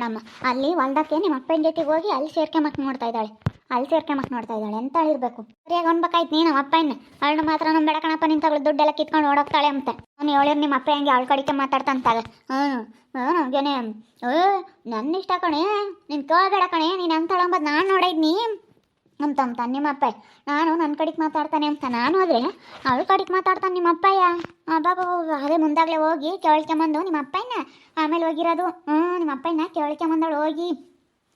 ನೋಡಮ್ಮ ಅಲ್ಲಿ ಹೊಲ್ದಕ್ಕೆ ನಿಮ್ಮ ಅಪ್ಪನ ಜೊತೆಗೆ ಹೋಗಿ ಅಲ್ಲಿ ಸೇರ್ಕೊಂಬಕ್ ನೋಡ್ತಾ ಇದ್ದಾಳೆ. ಅಲ್ಲಿ ಸೇರ್ಕೊಂಬಕ್ ನೋಡ್ತಾ ಇದ್ದಾಳೆ. ಎಂತ ಹೇಳಿರ್ಬೇಕು? ಸರಿಯಾಗಿ ಅನ್ಬೇಕಾಯ್ತು ನೀನು ನಮ್ಮ ಅಪ್ಪನ ಅವಳು ಮಾತ್ರ ನಮ್ಮ ಬೇಡ ಕಣಪ್ಪ. ದುಡ್ಡೆಲ್ಲ ಕಿತ್ಕೊಂಡು ಓಡೋಗ್ತಾಳೆ ಅಂತ. ಅವ್ನು ಹೇಳಿರ್ ನಿಮ್ಮ ಅಪ್ಪ ಹೆಂಗೆ ಅವಳ ಕಡಿಕೆ ಮಾತಾಡ್ತಂತಾಳೆ ಹ್ಞೂ ಹ್ಞೂ ನನಗೇನೆ ಹ್ಞೂ ನನ್ನ ಇಷ್ಟ ಕಣೆ. ನೀನು ಕೇಳಬೇಡ ಕಣೆ. ನೀನು ಅಂತ ಹೇಳಂಬದು ನಾನು ನೋಡಿದ್ನಿ ಅಂತ ಅಂತ ನಿಮ್ಮಪ್ಪ. ನಾನು ನನ್ನ ಕಡೆಗೆ ಮಾತಾಡ್ತಾನೆ ಅಂತ ನಾನು ಆದರೆ ಅವ್ರ ಕಡೆಗೆ ಮಾತಾಡ್ತಾನೆ ನಿಮ್ಮ ಅಪ್ಪಯ್ಯ ಅಬ್ಬಾಬ ಅದೇ ಮುಂದಾಗಲೇ ಹೋಗಿ ಕೇಳ್ಕೊಂಬಂದು ನಿಮ್ಮ ಅಪ್ಪಯ್ಯನ ಆಮೇಲೆ ಹೋಗಿರೋದು. ಹ್ಞೂ ನಿಮ್ಮ ಅಪ್ಪಯ್ಯನ ಕೇಳ್ಕೊಂಬಂದಳು ಹೋಗಿ.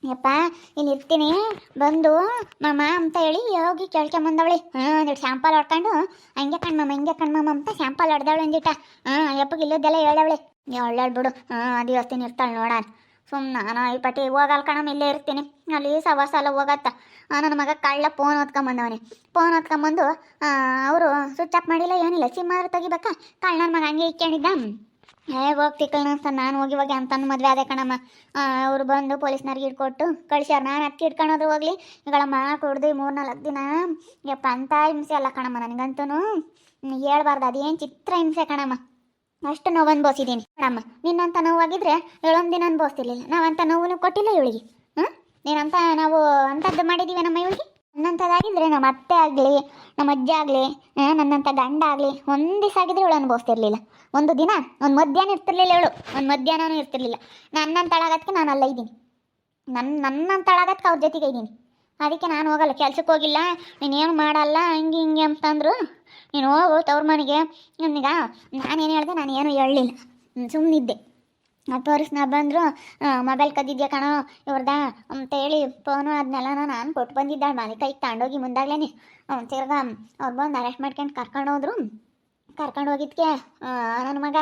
ಯಪ್ಪ, ಇಲ್ಲಿ ಇರ್ತೀನಿ. ಬಂದು ಮಾಮ ಅಂತ ಹೇಳಿ ಹೋಗಿ ಕೇಳ್ಕೊಂಬಂದವಳಿ. ಹ್ಞೂ ಒಂದಿಟ್ಟು ಸ್ಯಾಂಪಲ್ ಹೊಡ್ಕೊಂಡು ಹಂಗೆ ಕಣ್ಮಮ್ಮ ಹಿಂಗೆ ಕಣ್ಮಮ್ಮ ಅಂತ ಸ್ಯಾಂಪಲ್ ಹೊಡೆದವಳು ಒಂದಿಟ್ಟ ಹ್ಞೂ, ಯಪ್ಪಗೆ ಇಲ್ಲದೆಲ್ಲ ಹೇಳವಳೆ. ಒಳ್ಳೆ ಬಿಡು ಹ್ಞೂ, ಅದು ಇವತ್ತಿನ ಇರ್ತಾಳೆ ನೋಡೋಣ ಸುಮ್ಮನೆ ನಾನು ಈ ಪಟ್ಟಿ ಕಣಮ್ಮ ಇಲ್ಲೇ ಇರ್ತೀನಿ. ಅಲ್ಲಿ ಸವಾಸಾಲ ಹೋಗತ್ತ? ನನ್ನ ಮಗ ಕಳ್ಳ ಫೋನ್ ಹೊತ್ಕೊಂಬಂದವನೇ. ಫೋನ್ ಹೊತ್ಕೊಂಬಂದು ಅವರು ಸ್ವಿಚ್ ಆಫ್ ಮಾಡಿಲ್ಲ, ಏನಿಲ್ಲ ಸಿಮ್ ಆದ್ರೆ ತೆಗಿಬೇಕಾ? ಕಳ್ಳ ನನ್ನ ಮಗ ಹಂಗೆ ಇಕ್ಕೊಂಡಿದ್ದ ಏ ಹೋಗ್ತಿ ಅಂತ ನಾನು ಹೋಗಿ ಹೋಗಿ ಅಂತಂದು ಮದುವೆ ಅದೇ ಕಣಮ್ಮ. ಅವರು ಬಂದು ಪೊಲೀಸ್ನವ್ರಿಗೆ ಇಟ್ಕೊಟ್ಟು ಕಳಿಸ್ಯಾರ, ನಾನು ಅಕ್ಕಿ ಹಿಡ್ಕೊಳೋದು ಹೋಗ್ಲಿ. ಇಗಳಮ್ಮ ಕುಡ್ದು ಮೂರು ನಾಲ್ಕು ದಿನ, ಯಪ್ಪ, ಅಂತ ಹಿಂಸೆ ಅಲ್ಲ ಕಣಮ್ಮ ನನಗಂತೂ ಹೇಳ್ಬಾರ್ದು, ಅದೇನು ಚಿತ್ರ ಹಿಂಸೆ ಕಣಮ್ಮ. ಅಷ್ಟು ನೋವು ಅನ್ಬೋಸಿದ್ದೀನಿ ಮೇಡಮ್ ನಿನ್ನಂತ ನೋವಾಗಿದ್ರೆ ಏಳೊಂದು ದಿನ ಅನ್ಬೋಸ್ತಿರ್ಲಿಲ್ಲ. ನಾವಂತ ನೋವು ಕೊಟ್ಟಿಲ್ಲ ಇವಳಿಗೆ. ಹ್ಞೂ ನೀನಂತ ನಾವು ಅಂಥದ್ದು ಮಾಡಿದ್ದೀವಿ ನಮ್ಮ ಇವಳಿಗೆ? ನನ್ನಂಥದ್ದಾಗಿದ್ರೆ ನಮ್ಮ ಅತ್ತೆ ಆಗಲಿ, ನಮ್ಮ ಅಜ್ಜ ಆಗಲಿ ನನ್ನಂಥ ಗಂಡ ಆಗಲಿ, ಒಂದು ದಿವಸ ಆಗಿದ್ರೆ ಇವಳು ಅನುಭವಿಸ್ತಿರ್ಲಿಲ್ಲ ಒಂದು ದಿನ, ಒಂದು ಮಧ್ಯಾಹ್ನ ಇರ್ತಿರ್ಲಿಲ್ಲ ಇವಳು. ಒಂದು ಮಧ್ಯಾಹ್ನನೂ ಇರ್ತಿರ್ಲಿಲ್ಲ. ನನ್ನಂತಳಾಗಕ್ಕೆ ನಾನು ಅಲ್ಲ ಇದ್ದೀನಿ ನನ್ನ ನನ್ನಂತಳಾಗಕ್ಕೆ ಅವ್ರ ಜೊತೆಗೆ ಇದ್ದೀನಿ ಅದಕ್ಕೆ ನಾನು ಹೋಗಲ್ಲ, ಕೆಲ್ಸಕ್ಕೆ ಹೋಗಿಲ್ಲ. ನೀನೇನು ಮಾಡಲ್ಲ, ಹಂಗೆ ಹಿಂಗೆ ಅಂತಂದ್ರು. ನೀನು ಹೋಗು ತವ್ರ ಮನೆಗೆ. ನನಗ ನಾನೇನು ಹೇಳ್ದೆ, ನಾನು ಏನು ಹೇಳಲಿಲ್ಲ. ಸುಮ್ಮನಿದ್ದೆ ತೋರಿಸ್ ನಾ ಬಂದರು ಮೊಬೈಲ್ ಕದ್ದಿದ್ಯಾ ಕಣೋ, ಇವ್ರದ ಅಂತ ಹೇಳಿ ಫೋನು ಅದನ್ನೆಲ್ಲ ನಾನು ಕೊಟ್ಟು ಬಂದಿದ್ದಾಳೆ ಮನೆ ಕೈಗೆ ತಗೊಂಡೋಗಿ ಮುಂದಾಗ್ಲೇ ತಿರ್ಗಾ ಅವ್ರು ಬಂದು ಅರೆಸ್ಟ್ ಮಾಡ್ಕೊಂಡು ಕರ್ಕೊಂಡು ಹೋದ್ರು. ಕರ್ಕೊಂಡು ಹೋಗಿದ್ಕೆ. ನನ್ನ ಮಗ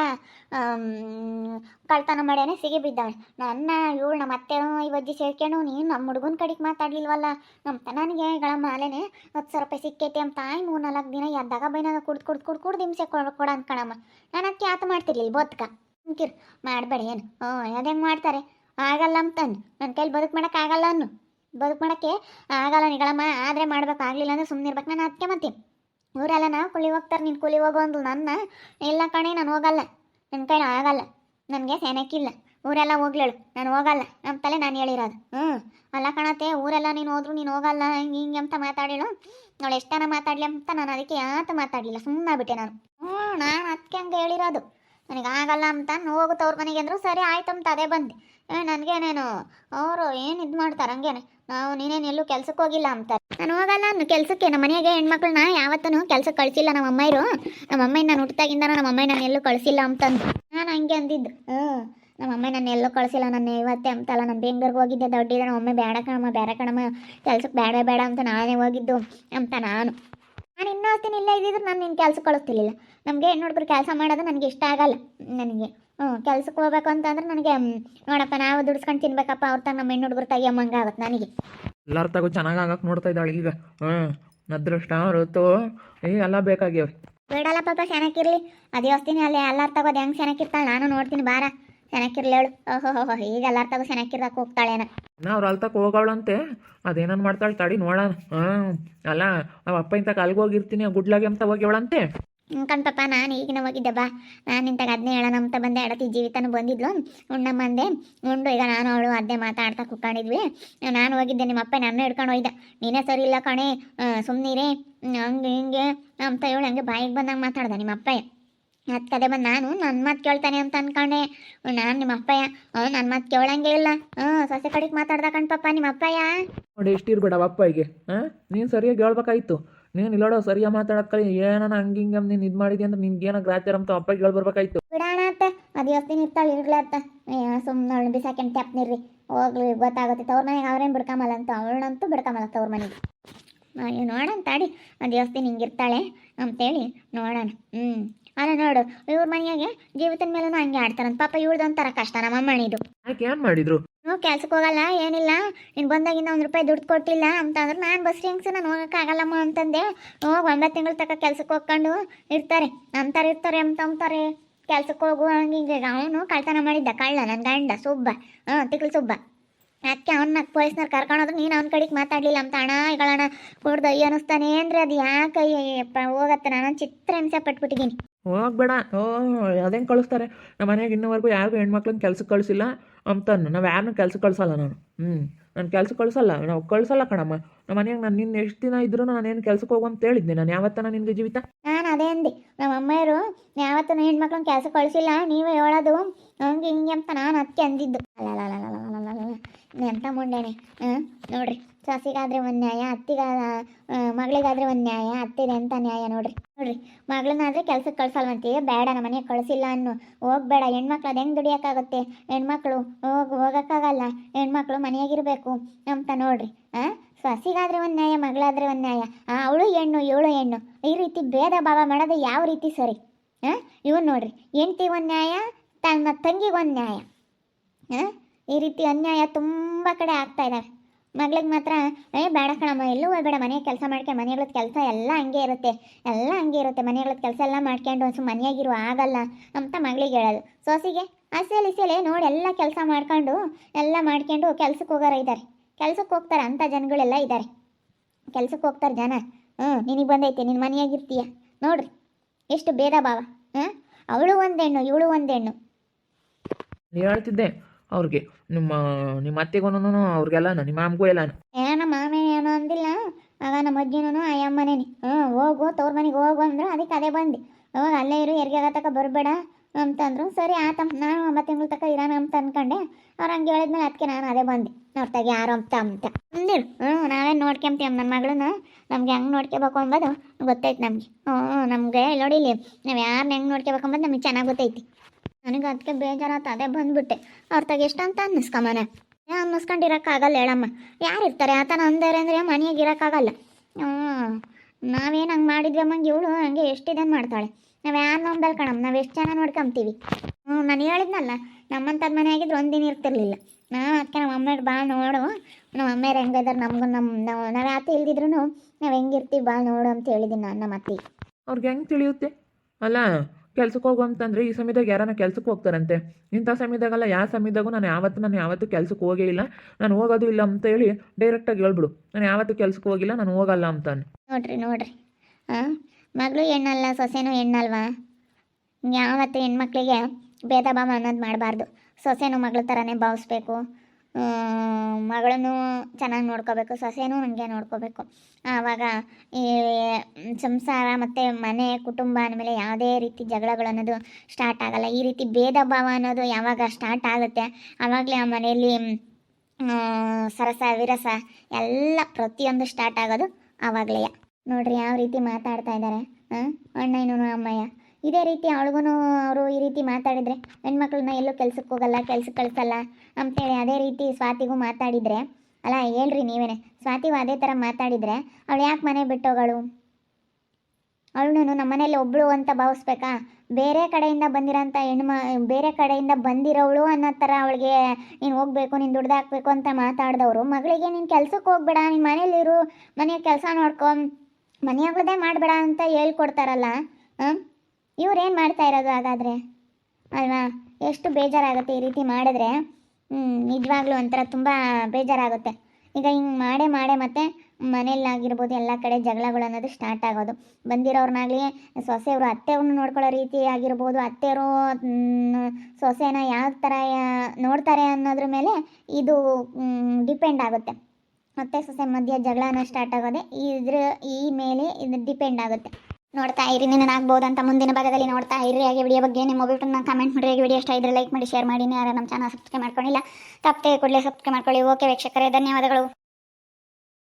ಕಳ್ತನ ಮಾಡ್ಯಾನೆ, ಸಿಗಿ ಬಿದ್ದಾಳೆ. ನನ್ನ ಇವಳು ನಮ್ಮ ಅತ್ತೆ ಇವಜ್ಜಿ ಸೇರ್ಕೊಂಡು ನೀನು ನಮ್ಮ ಹುಡುಗನ ಕಡೆಗೆ ಮಾತಾಡ್ಲಿಲ್ವಲ್ಲ? ನಮ್ಮ ತನನಿಗೆ ಗಳ ಮಾಲೆನೆ ಹತ್ತು ಸಾವಿರ ರೂಪಾಯಿ ಸಿಕ್ಕೈತೆ ಅಂತ ತಾಯಿ ಮೂರು ನಾಲ್ಕು ದಿನ ಎದ್ದಾಗ ಬೈನಾಗ ಕುಡ್ದು ಕುಡ್ದು ಕುಡ್ದು ಕುಡ್ದು ಹಿಂಸೆ ಕೊಡ ಅನ್ಕಣಮ್ಮ. ನಾನು ಅದಕ್ಕೆ ಆತ ಮಾಡ್ತಿರ್ಲಿಲ್ಲ ಬೋತ್ಕ ಅಂಕಿರ್, ಮಾಡಬೇಡ ಏನು. ಹ್ಞೂ ಹೆಂಗೆ ಮಾಡ್ತಾರೆ? ಆಗಲ್ಲ ಅಂತಂದು ನನ್ನ ಕೈಲಿ ಬದುಕು ಆಗಲ್ಲ ಅನ್ನು. ಬದುಕು ಮಾಡೋಕ್ಕೆ ಆಗಲ್ಲ ನಿಗಳಮ್ಮ. ಆದರೆ ಮಾಡ್ಬೇಕಾಗಲಿಲ್ಲ ಅಂದ್ರೆ ಸುಮ್ಮನೆ ಇರ್ಬೇಕು ನಾನು ಅದಕ್ಕೆ ಮತ್ತೆ ಇವರೆಲ್ಲ ನಾ ಕೂಲಿ ಹೋಗ್ತಾರೆ, ನೀನು ಕೂಲಿ ಹೋಗು ಅಂದ್ಲು ನನ್ನ. ಇಲ್ಲ ಕಣೆ, ನಾನು ಹೋಗಲ್ಲ. ನನ್ನ ಕೈನ ಆಗಲ್ಲ. ನನಗೆ ಸೆನಕ್ಕಿಲ್ಲ ಊರೆಲ್ಲ ಹೋಗ್ಲೇಳು. ನಾನು ಹೋಗಲ್ಲ. ನಮ್ಮ ತಲೆ ನಾನು ಹೇಳಿರೋದು. ಹ್ಞೂ ಅಲ್ಲ ಕಣತೆ, ಊರೆಲ್ಲ ನೀನು ಹೋದ್ರು ನೀನು ಹೋಗಲ್ಲ, ಹಿಂಗೆ ಹಿಂಗೆ ಅಂತ ಮಾತಾಡಿಳು. ಅವಳು ಎಷ್ಟನ ಮಾತಾಡಲಿ ಅಂತ ನಾನು ಅದಕ್ಕೆ ಯಾತ ಮಾತಾಡಲಿಲ್ಲ. ಸುಮ್ಮನೆ ಬಿಟ್ಟೆ ನಾನು. ಹ್ಞೂ ನಾನು ಅದಕ್ಕೆ ಹಂಗೆ ಹೇಳಿರೋದು. ನನಗೆ ಆಗಲ್ಲ ಅಂತ ಹೋಗು ಅವ್ರ ಮನೆಗೆ ಅಂದರು ಸರಿ ಆಯ್ತು ಅಂತ ಅದೇ ಬಂದೆ. ಏ, ನನಗೇನೇನು? ಅವರು ಏನು ಇದು ಮಾಡ್ತಾರೆ ಹಂಗೇನೆ? ನೀನೇನು ಎಲ್ಲೂ ಕೆಲ್ಸಕ್ಕೆ ಹೋಗಿಲ್ಲ ಅಂತಾರೆ. ನಾನು ಹೋಗಲ್ಲ ಕೆಲಸಕ್ಕೆ. ನಮ್ಮ ಮನೆಗೆ ಹೆಣ್ಮಕ್ಳನ್ನ ಯಾವತ್ತೂ ಕೆಲ್ಸಕ್ಕೆ ಕಳಿಸಿಲ್ಲ ನಮ್ಮ ಅಮ್ಮಾಯಿರು. ನಮ್ಮ ಅಮ್ಮಾಯಿ ನಾನು ಹುಟ್ಟಿದಾಗಿಂದ ನಮ್ಮ ಅಮ್ಮಾಯಿ ನಾನು ಎಲ್ಲೂ ಕಳಿಸಿಲ್ಲ ಅಂತಂದು ನಾನು ಹಂಗೆ ಅಂದಿದ್ದು. ನಮ್ಮ ಅಮ್ಮ ನನ್ನ ಎಲ್ಲೂ ಕಳಿಸಿಲ್ಲ. ನನ್ನ ಇವತ್ತೇ ಅಂತಲ್ಲ ನಾನು ಬೆಂಗ್ಳೂರಿಗೆ ಹೋಗಿದ್ದೆ. ದೊಡ್ಡಿದೆ ನಮ್ಮ ಅಮ್ಮ ಬೇಡ ಕಣಮ್ಮ ಬೇಡ ಕಣಮ್ಮ. ಕೆಲ್ಸಕ್ಕೆ ಬೇಡ ಬೇಡ ಅಂತ ನಾನೇ ಹೋಗಿದ್ದು ಅಂತ ನಾನು. ನಾನು ಇನ್ನೂ ಹೊತ್ತಿನ ಇಲ್ಲೇ ಇದ್ದಿದ್ರೆ ನಾನು ನಿನ್ನ ಕೆಲ್ಸಕ್ಕೆ ಕಳಿಸ್ತಿರ್ಲಿಲ್ಲ. ನಮಗೆ ಹೆಣ್ಣುಡ್ಗರು ಕೆಲಸ ಮಾಡೋದು ನನಗೆ ಇಷ್ಟ ಆಗಲ್ಲ, ನನಗೆ. ಹ್ಞೂ ಕೆಲ್ಸಕ್ಕೆ ಹೋಗ್ಬೇಕು ಅಂತಂದ್ರೆ ನನಗೆ ನೋಡಪ್ಪ ನಾವು ದುಡಿಸ್ಕೊಂಡು ತಿನ್ಬೇಕಪ್ಪ ಅವ್ರ ತಂಗ ನಮ್ಮ ಹೆಣ್ಣುಡ್ಗರು ತೆಗಿಯಮ್ಮಂಗೆ ಆಗುತ್ತೆ ನನಗೆ. ಎಲ್ಲರ ತಗೋ ಚೆನ್ನಾಗಿ ಆಗಕ್ಕೆ ನೋಡ್ತಾ ಇದ್ದಾಳೆ ಈಗ. ಹ್ಞೂ ಅದೃಷ್ಟ ಋತು ಈ ಎಲ್ಲ ಬೇಕಾಗ್ಯವ. ಬಿಡಲ್ಲ ಪಾಪ ಚೆನ್ನಾಗಿರ್ಲಿ ಅದು ಯೋಸ್ತೀನಿ ಅಲ್ಲಿ ಎಲ್ಲರ ತಗೋದು ಹೆಂಗೆ ಚೆನ್ನಾಗಿರ್ತಾಳೆ ನಾನು ನೋಡ್ತೀನಿ ಬಾರ. ಚೆನ್ನಾಗಿರ್ಲಿ ಹೇಳು. ಓಹೋ ಹೋ ಹೋ ಈಗ ಎಲ್ಲರ ತಗೋ ಚೆನ್ನಾಗಿರ್ದಾಕ ಹೋಗ್ತಾಳೇನ ನಾ ಅಲ್ಲಿ ಅಲ್ತಕ್ಕೆ ಹೋಗೋಳಂತೆ ಅದೇನನ್ನು ಮಾಡ್ತಾಳೆ ತಡಿ ನೋಡೋಣ. ಹ್ಞೂ ಅಲ್ಲ ನಾವು ಅಪ್ಪ ಇಂತ ಅಲ್ಗೋಗಿರ್ತೀನಿ ಗುಡ್ಲಾಗೆ ಅಂತ ಹೋಗ್ಯವಳಂತೆ ಕಣ್ ಪಾಪ, ನಾನು ಈಗಿನ ಹೋಗಿದ್ದೆ ಬಾ. ನಾನು ನಿಂತಾಗ ಅದನ್ನೇ ಹೇಳೋಣ ಅಂತ ಬಂದೆ. ಅಡತಿ ಜೀವಿತನೂ ಬಂದಿದ್ಲು. ಉಣ್ಣಮ್ಮ ಅಂದೆ, ಉಂಡು, ಈಗ ನಾನು ಅವಳು ಅದೇ ಮಾತಾಡ್ತಾ ಕುತ್ಕೊಂಡಿದ್ವಿ. ನಾನು ಹೋಗಿದ್ದೆ ನಿಮ್ಮ ಅಪ್ಪ ನನ್ನ ಹಿಡ್ಕೊಂಡು ಹೋಯ್ದ. ನೀನೇ ಸರಿ ಇಲ್ಲ ಕಣೆ. ಸುಮ್ಮನಿರೇ ಹಂಗೆ, ಹಿಂಗೆ ಅಂತ ಹೇಳಿ, ಹಂಗೆ ಬಾಯಿಗೆ ಬಂದಂಗೆ ಮಾತಾಡ್ದೆ ನಿಮ್ಮ ಅಪ್ಪಯ್ಯ ಅದ್ ಕದೆ ಬಂದು ನಾನು ನನ್ನ ಮಾತು ಕೇಳ್ತಾನೆ ಅಂತ ಅನ್ಕೊಂಡೆ. ನಾನು ನಿಮ್ಮ ಅಪ್ಪಯ್ಯ ನನ್ನ ಮಾತು ಕೇಳಂಗೆ ಇಲ್ಲ. ಸಸಿ ಸೊಸೆ ಕಡೆಗೆ ಮಾತಾಡ್ದ ಕಣ್ಪಪ್ಪ ನಿಮ್ಮ ಅಪ್ಪಯ್ಯ ನೋಡಿ ಇಷ್ಟಿರ್ಬೇಡ ಅಪ್ಪಯ್ಯಗೆ ಹಾಂ ನೀನು ಸರಿಯಾಗಿ ಹೇಳ್ಬೇಕಾಯ್ತು. ನೀನು ಇಲ್ಲೋಡೋ ಸರಿಯಾಗಿ ಮಾತಾಡೋದ್ ಕಲಿ ಏನಾನ ಹಂಗಿಂಗ್ ಹಿಂಗೆ ನೀನು ಇದು ಮಾಡಿದ್ಯ ಅಂತ ನಿನ್ಗೆ ಏನೋ ಗ್ರಾಚಾರ ಅಂತ ಅಪ್ಪ ಹೇಳ್ಬರ್ಬೇಕಾಯ್ತು ಬಿಡೋಣ ಅತ್ತ ಅದು ಯೋಸ್ತಿನ ಇರ್ತಾಳೆ ಇರ್ಲಿ ಅತ್ತ. ಸುಮ್ಮನೆ ಅವಳು ಬಿಸಾಕೆಂಡ್ ತೆಪ್ನಿರ್ರಿ ಹೋಗ್ಲಿ ಗೊತ್ತಾಗುತ್ತೆ. ತವ್ರ ಮನೆಗೆ ಅವ್ರೇನು ಬಿಡ್ಕೊಂಬಲ್ಲ ಅಂತ ಅವಳನ್ನಂತೂ ಬಿಡ್ಕೊಂಬಲ್ಲ ತವ್ರ ಮನೆಗೆ. ಅಯ್ಯೋ ನೋಡೋಣ ತಾಡಿ ಅದು ಯೋಸ್ತಿನ ಹಿಂಗಿರ್ತಾಳೆ ಅಂತೇಳಿ ನೋಡೋಣ. ಹ್ಞೂ ಅಲ್ಲ ನೋಡು ಇವ್ರ ಮನೆಯಾಗೆ ಜೀವಿತದ ಮೇಲೂ ಹಂಗೆ ಆಡ್ತಾರಂತ. ಪಾಪ ಇವ್ರದ್ದು ಒಂಥರ ಕಷ್ಟ ನಮ್ಮ ಅಮ್ಮನಿದು ಯಾಕೆ ಏನು ಮಾಡಿದ್ರು? ನಾವು ಕೆಲ್ಸಕ್ಕೆ ಹೋಗಲ್ಲ, ಏನಿಲ್ಲ. ನೀನು ಬಂದಾಗಿಂದ ಒಂದು ರೂಪಾಯಿ ದುಡ್ಡು ಕೊಟ್ಟಿಲ್ಲ ಅಂತಂದ್ರೆ ನಾನು ಬಸ್ ಹೆಂಗ್ಸ ನಾನು ಹೋಗೋಕ್ಕಾಗಲ್ಲಮ್ಮ ಅಂತಂದೆ. ಹೋಗಿ ಒಂಬತ್ತು ತಿಂಗಳ ತನಕ ಕೆಲ್ಸಕ್ಕೆ ಹೋಗ್ಕೊಂಡು ಇರ್ತಾರೆ. ಅಂತಾರೆ ಇರ್ತಾರೆ ಅಂತ ಅಂತಾರೆ ಕೆಲ್ಸಕ್ಕೆ ಹೋಗು ಹಂಗೆ ಹಿಂಗೆ. ಅವನು ಕಳ್ತನ ಮಾಡಿದ್ದ, ಕಳ್ಳ ನನ್ನ ಗಂಡ, ಸುಬ್ಬ. ಹಾಂ ತಿಕ್ಳು ಸುಬ್ಬ. ಅದಕ್ಕೆ ಅವನ್ನ ಪೊಲೀಸ್ನವ್ರು ಕರ್ಕೊಂಡೋದ್ರು ನೀನು ಅವ್ನ ಕಡೆಗೆ ಮಾತಾಡಲಿಲ್ಲ ಅಂತ ಅಣ್ಣ ಈಗಳಣ್ಣ ಕುಡ್ದು ಅಯ್ಯ, ಅನ್ನಿಸ್ತಾನೆ ಅಂದರೆ ಅದು ಯಾಕೆ ಹೋಗತ್ತೆ. ನಾನು ಚಿತ್ರ ಹಿಂಸೆ ಪಟ್ಬಿಟ್ಟಿದ್ದೀನಿ. ಹೋಗ್ಬೇಡ. ಓ, ಅದೇನು ಕಳಿಸ್ತಾರೆ? ನಮ್ಮ ಮನೆಯಾಗ ಇನ್ನೂವರೆಗೂ ಯಾರಿಗೂ ಹೆಣ್ಮಕ್ಳನ್ನ ಕೆಲ್ಸಕ್ಕೆ ಕಳಿಸಿಲ್ಲ ಅಂತಂದು ನಾವು ಯಾರನ್ನೂ ಕೆಲ್ಸಕ್ಕೆ ಕಳಿಸಲ್ಲ ನಾನು. ಹ್ಞೂ ನಾನು ಕೆಲ್ಸಕ್ಕೆ ಕಳಿಸಲ್ಲ. ನಾವು ಕಳಿಸಲ್ಲ ಕಣಮ್ಮ. ನಮ್ಮ ಮನೆಯಾಗ ನಾನು ನಿನ್ನ ಎಷ್ಟು ದಿನ ಇದ್ರೂ ನಾನೇನು ಕೆಲ್ಸಕ್ಕೆ ಹೋಗು ಅಂತ ಹೇಳಿದ್ದೆ ನಾನು. ಯಾವತ್ತನ ನಿನಗೆ ಜೀವಿತ? ನಾನು ಅದೇ ಅಂದೆ. ನಮ್ಮ ಅಮ್ಮೆಯರು ಯಾವತ್ತಾನ ಹೆಣ್ಮಕ್ಳನ್ನ ಕೆಲಸ ಕಳಿಸಿಲ್ಲ, ನೀವೇ ಹೇಳೋದು ಹಂಗೆ ಹಿಂಗೆ ಅಂತ ನಾನು ಅದಕ್ಕೆ ಅಂದಿದ್ದು. ಅಲ್ಲ ಎಂತ ಮುಂಡೆನೆ ಹಾಂ ನೋಡ್ರಿ. ಸೊಸಿಗಾದ್ರೆ ಒಂದು ನ್ಯಾಯ ಅತ್ತಿಗಾದ ಮಗಳಿಗಾದ್ರೆ ಒಂದು ನ್ಯಾಯ ಅತ್ತಿದೆ ಅಂತ ನ್ಯಾಯ ನೋಡ್ರಿ. ನೋಡ್ರಿ ಮಗಳನ್ನಾದ್ರೆ ಕೆಲ್ಸಕ್ಕೆ ಕಳ್ಸಲ್ವಂತೀವಿ ಬೇಡ ನಮ್ಮ ಮನೆಗೆ ಕಳಿಸಿಲ್ಲ ಅನ್ನು ಹೋಗ್ಬೇಡ ಹೆಣ್ಮಕ್ಳು ಅದು ಹೆಂಗೆ ದುಡಿಯೋಕ್ಕಾಗುತ್ತೆ? ಹೆಣ್ಮಕ್ಳು ಹೋಗಿ ಹೋಗೋಕ್ಕಾಗಲ್ಲ ಹೆಣ್ಮಕ್ಳು ಮನೆಯಾಗಿರ್ಬೇಕು ಅಂತ ನೋಡ್ರಿ. ಹಾಂ ಸಸಿಗಾದ್ರೆ ಒಂದು ನ್ಯಾಯ ಮಗಳಾದ್ರೆ ಒಂದು ನ್ಯಾಯ ಆ, ಅವಳು ಹೆಣ್ಣು ಇವಳು ಹೆಣ್ಣು ಈ ರೀತಿ ಭೇದ ಭಾವ ಮಾಡೋದು ಯಾವ ರೀತಿ ಸರಿ? ಹಾಂ ಇವನ್ ನೋಡ್ರಿ ಹೆಂಡ್ತಿ ಒಂದು ನ್ಯಾಯ ತನ್ನ ತಂಗಿಗೆ ನ್ಯಾಯ. ಹಾಂ ಈ ರೀತಿ ಅನ್ಯಾಯ ತುಂಬ ಕಡೆ ಆಗ್ತಾ ಇದ್ದಾವೆ ಮಗಳಿಗೆ ಮಾತ್ರ, ಏ, ಬೇಡ ಕಣಮ್ಮ ಎಲ್ಲೂ ಹೋಗ್ಬೇಡ, ಮನೆ ಕೆಲಸ ಮಾಡ್ಕೊಂಡು ಮನೆಗಳದ ಕೆಲಸ ಎಲ್ಲ ಹಂಗೆ ಇರುತ್ತೆ, ಎಲ್ಲ ಹಂಗೆ ಇರುತ್ತೆ ಮನೆಗಳದ ಕೆಲಸ ಎಲ್ಲ ಮಾಡ್ಕೊಂಡು ಒಂದು ಮನೆಯಾಗಿರು ಆಗಲ್ಲ, ಅಂತ ಮಗಳಿಗೆ ಹೇಳೋದು. ಸೊಸಿಗೆ ಅಸೆಲ್ ಇಸೇಲೆ ನೋಡಿ ಎಲ್ಲ ಕೆಲಸ ಮಾಡ್ಕೊಂಡು, ಎಲ್ಲ ಮಾಡ್ಕೊಂಡು ಕೆಲ್ಸಕ್ಕೆ ಹೋಗೋರು ಇದ್ದಾರೆ ಕೆಲ್ಸಕ್ಕೆ ಹೋಗ್ತಾರೆ ಅಂಥ ಜನಗಳೆಲ್ಲ ಇದ್ದಾರೆ ಕೆಲ್ಸಕ್ಕೆ ಹೋಗ್ತಾರೆ ಜನ, ಹ್ಞೂ, ನಿನಗೆ ಬಂದೈತೆ ನಿನ್ನ ಮನೆಯಾಗಿರ್ತೀಯ, ನೋಡ್ರಿ, ಎಷ್ಟು ಭೇದ ಭಾವ ಹಾಂ ಅವಳು ಒಂದೆಣ್ಣು ಇವಳು ಒಂದೆಣ್ಣು ಹೆಣ್ಣು. ಹೇಳ್ತಿದ್ದೆ ಅವ್ರಿಗೆ. ನಿಮ್ಮ ನಿಮ್ಮ ಅತ್ತೆಗೂನು ಅವ್ರಿಗೆಲ್ಲ ನಿಮ್ಮ ಮಾಮಗೂ ಎಲ್ಲಾನು ಏನೋ ಮಾಮೇ ಏನೋ ಅಂದಿಲ್ಲ. ಆಗ ನಮ್ಮ ಅಜ್ಜಿನೂ ಅಯ್ಯಮ್ಮನೇನಿ ಹ್ಞೂ, ಹೋಗು, ತವ್ರ ಮನೆಗೆ ಹೋಗು ಅಂದ್ರೆ, ಅದಕ್ಕೆ ಅದೇ ಬಂದು. ಅವಾಗ ಅಲ್ಲೇ ಇರು, ಹೆರಿಗೆ ತಕ ಬರಬೇಡ ಅಂತಂದ್ರು. ಸರಿ ಆತಮ್ಮ ನಾನು ಒಂಬತ್ತು ತಿಂಗಳ ತಕ ಇರೋಣ ಅಂತ ಅನ್ಕೊಂಡೆ. ಅವ್ರು ಹಂಗೆ ಹೇಳಿದ್ಮೇಲೆ ಅದಕ್ಕೆ ನಾನು ಅದೇ ಬಂದೆ. ನೋಡ್ತಾಗ ಯಾರು ಅಂತ ಅಂತ. ಅಂದಿರು. ಹ್ಞೂ, ನಾವೇನು ನೋಡ್ಕೊಂತೀವಿ ನನ್ನ ಮಗಳನ್ನ. ನಮ್ಗೆ ಹೆಂಗೆ ನೋಡ್ಕೋಬೇಕು ಅಂಬೋದು ಗೊತ್ತೈತೆ ನಮಗೆ. ಹ್ಞೂ, ನಮಗೆ ನೋಡಿ ಇಲ್ಲಿ ನಾವು ಯಾರನ್ನ ಹೆಂಗೆ ನೋಡ್ಕೋಬೇಕು ಅಂಬೋದು ನಮಗೆ ಚೆನ್ನಾಗಿ ಗೊತ್ತೈತಿ. ನನಗೆ ಅದಕ್ಕೆ ಬೇಜಾರಾತ, ಅದೇ ಬಂದ್ಬಿಟ್ಟೆ. ಅವ್ರ ತಗ ಎಷ್ಟು ಅಂತ ಅನ್ನಿಸ್ಕೊಂಬನೆ ಏ, ಅನ್ನಿಸ್ಕೊಂಡಿರೋಕ್ಕಾಗಲ್ಲ ಹೇಳಮ್ಮ. ಯಾರು ಇರ್ತಾರೆ ಆತನ ಅಂದಾರೆ ಅಂದರೆ ಮನೆಗೆ ಇರೋಕ್ಕಾಗಲ್ಲ. ಹ್ಞೂ, ನಾವೇನು ಹಂಗೆ ಮಾಡಿದ್ವಿ ಅಮ್ಮಂಗೆ ಇವಳು ಹಂಗೆ ಎಷ್ಟಿದೆ ಮಾಡ್ತಾಳೆ. ನಾವು ಯಾರು ನಂಬಲ್ ಕಣಮ್ಮ? ನಾವು ಎಷ್ಟು ಜನ ನೋಡ್ಕೊಂತೀವಿ ಹ್ಞೂ, ನಾನು ಹೇಳಿದ್ನಲ್ಲ ನಮ್ಮಂಥದ್ದು ಮನೆ ಆಗಿದ್ರೆ ಒಂದಿನ ಇರ್ತಿರ್ಲಿಲ್ಲ. ನಾವು ಅದಕ್ಕೆ ನಮ್ಮ ಅಮ್ಮ ಬಾ ನೋಡು. ನಮ್ಮ ಅಮ್ಮೇರು ಹೆಂಗಿದಾರೆ ನಮಗೂ ನಮ್ಮ ನಾವು ನಾವು ಯಾತ ಇಲ್ದಿದ್ರು ನಾವು ಹೆಂಗಿರ್ತೀವಿ ಬಾ ನೋಡು ಅಂತ ಹೇಳಿದ್ದೀನಿ ನಾನು ನಮ್ಮ ಅತ್ತಿ ಅವ್ರಿಗೆ ಹೆಂಗೆ ತಿಳಿಯುತ್ತೆ? ಅಲ್ಲ ಕೆಲ್ಸಕ್ಕೆ ಹೋಗು ಅಂತಂದರೆ ಈ ಸಮಯದಾಗ ಯಾರನ್ನ ಕೆಲ್ಸಕ್ಕೆ ಹೋಗ್ತಾರಂತೆ. ಇಂಥ ಸಮಯದಾಗಲ್ಲ ಯಾವ ಸಮಯದಾಗೂ ನಾನು ಯಾವತ್ತು, ನಾನು ಯಾವತ್ತೂ ಕೆಲ್ಸಕ್ಕೆ ಹೋಗೇ ಇಲ್ಲ ನಾನು ಹೋಗೋದು ಇಲ್ಲ ಅಂತ ಹೇಳಿ ಡೈರೆಕ್ಟಾಗಿ ಹೇಳ್ಬಿಡು. ನಾನು ಯಾವತ್ತೂ ಕೆಲ್ಸಕ್ಕೆ ಹೋಗಿಲ್ಲ, ನಾನು ಹೋಗಲ್ಲ ಅಂತ ನೋಡ್ರಿ ನೋಡ್ರಿ. ಹಾಂ ಮಗಳು ಹೆಣ್ಣಲ್ಲ, ಸೊಸೆನೂ ಹೆಣ್ಣಲ್ವಾ? ಯಾವತ್ತು ಹೆಣ್ಮಕ್ಳಿಗೆ ಭೇದ ಭಾವ ಅನ್ನೋದು ಮಾಡಬಾರ್ದು. ಸೊಸೆನೂ ಮಗಳ ಥರನೇ ಭಾವಿಸ್ಬೇಕು ಮಗಳನ್ನು ಚೆನ್ನಾಗಿ ನೋಡ್ಕೋಬೇಕು, ಸೊಸೆನೂ ಹಂಗೆ ನೋಡ್ಕೋಬೇಕು. ಆವಾಗ ಈ ಸಂಸಾರ ಮತ್ತು ಮನೆ, ಕುಟುಂಬ ಅಂದಮೇಲೆ ಯಾವುದೇ ರೀತಿ ಜಗಳಗಳು ಅನ್ನೋದು ಸ್ಟಾರ್ಟ್ ಆಗಲ್ಲ. ಈ ರೀತಿ ಭೇದ ಭಾವ ಅನ್ನೋದು ಯಾವಾಗ ಸ್ಟಾರ್ಟ್ ಆಗುತ್ತೆ ಆವಾಗಲೇ ಆ ಮನೆಯಲ್ಲಿ ಸರಸ, ವಿರಸ ಎಲ್ಲ ಪ್ರತಿಯೊಂದು ಸ್ಟಾರ್ಟ್ ಆಗೋದು ಆವಾಗಲೇ ನೋಡ್ರಿ ಯಾವ ರೀತಿ ಮಾತಾಡ್ತಾ ಇದ್ದಾರೆ ಹಾಂ ಅಣ್ಣಯ್ಯನೂ ಅಮ್ಮಯ್ಯ. ಇದೇ ರೀತಿ ಅವಳಿಗೂ ಅವರು ಈ ರೀತಿ ಮಾತಾಡಿದರೆ ಹೆಣ್ಮಕ್ಳನ್ನ ಎಲ್ಲೂ ಕೆಲ್ಸಕ್ಕೆ ಹೋಗಲ್ಲ, ಕೆಲ್ಸಕ್ಕೆ ಕಳಿಸಲ್ಲ ಅಂತೇಳಿ ಅದೇ ರೀತಿ ಸ್ವಾತಿಗೂ ಮಾತಾಡಿದರೆ, ಅಲ್ಲ ಹೇಳ್ರಿ ನೀವೇನೆ, ಸ್ವಾತಿಗೂ ಅದೇ ಥರ ಮಾತಾಡಿದರೆ ಅವಳು ಯಾಕೆ ಮನೆ ಬಿಟ್ಟೋಗಳು ಅವಳನ್ನೂ ನಮ್ಮ ಮನೇಲಿ ಒಬ್ಬಳು ಅಂತ ಭಾವಿಸ್ಬೇಕಾ? ಬೇರೆ ಕಡೆಯಿಂದ ಬಂದಿರೋಂಥ ಹೆಣ್ಮ ಬೇರೆ ಕಡೆಯಿಂದ ಬಂದಿರೋವಳು ಅನ್ನೋ ಥರ ಅವಳಿಗೆ ನೀನು ಹೋಗ್ಬೇಕು, ನೀನು ದುಡ್ದು ಹಾಕ್ಬೇಕು ಅಂತ ಮಾತಾಡಿದವರು, ಮಗಳಿಗೆ ನೀನು ಕೆಲ್ಸಕ್ಕೆ ಹೋಗ್ಬೇಡ, ನೀನು ಮನೇಲಿರು ಮನೆಯ ಕೆಲಸ ನೋಡ್ಕೊ ಮನೆಯಾಗದೇ ಮಾಡಬೇಡ ಅಂತ ಹೇಳ್ಕೊಡ್ತಾರಲ್ಲ ಹಾಂ ಇವ್ರೇನು ಮಾಡ್ತಾ ಇರೋದು ಹಾಗಾದರೆ? ಅಲ್ವಾ? ಎಷ್ಟು ಬೇಜಾರಾಗುತ್ತೆ ಈ ರೀತಿ ಮಾಡಿದ್ರೆ? ನಿಜವಾಗ್ಲೂ ಒಂಥರ ತುಂಬ ಬೇಜಾರಾಗುತ್ತೆ. ಈಗ ಹಿಂಗೆ ಮಾಡೇ ಮಾಡೇ ಮತ್ತೆ ಮನೆಯಲ್ಲಾಗಿರ್ಬೋದು ಎಲ್ಲ ಕಡೆ ಜಗಳಗಳು ಅನ್ನೋದು ಸ್ಟಾರ್ಟ್ ಆಗೋದು. ಬಂದಿರೋರ್ನಾಗಲಿ ಸೊಸೆಯವರು ಅತ್ತೆಯವ್ರನ್ನ ನೋಡ್ಕೊಳ್ಳೋ ರೀತಿ ಆಗಿರ್ಬೋದು, ಅತ್ತೆಯವರು ಸೊಸೆನ ಯಾವ ಥರ ನೋಡ್ತಾರೆ ಅನ್ನೋದ್ರ ಮೇಲೆ ಇದು ಡಿಪೆಂಡ್ ಆಗುತ್ತೆ. ಅತ್ತೆ ಸೊಸೆ ಮಧ್ಯ ಜಗಳನ ಸ್ಟಾರ್ಟ್ ಆಗೋದೆ ಇದ್ರ, ಈ ಮೇಲೆ ಇದು ಡಿಪೆಂಡ್ ಆಗುತ್ತೆ. ನೋಡ್ತಾ ಇರಿ ಅಂತ ಮುಂದಿನ ಭಾಗದಲ್ಲಿ ನೋಡ್ತಾ ಇರಿ. ಹಾಗೆ ವಿಡಿಯೋ ಬಗ್ಗೆ ನಿಮ್ಮ ಮೊಬೈಲ್ನ ಕಮೆಂಟ್ ಮಾಡಿ ಹಾಗೆ ವಿಡಿಯೋ ಇಷ್ಟ ಇದ್ರೆ ಲೈಕ್ ಮಾಡಿ ಶೇರ್ ಮಾಡಿ. ಯಾರು ನಮ್ಮ ಚಾನಲ್ ಸಬ್ಸ್ಕ್ರೈಬ್ ಮಾಡ್ಕೊಂಡಿಲ್ಲ, ತಪ್ಪದೆ ಕೂಡಲೇ ಸಬ್ಸ್ಕ್ರೈಬ್ ಮಾಡ್ಕೊಳ್ಳಿ. ಓಕೆ ವೀಕ್ಷಕರೇ, ಧನ್ಯವಾದಗಳು.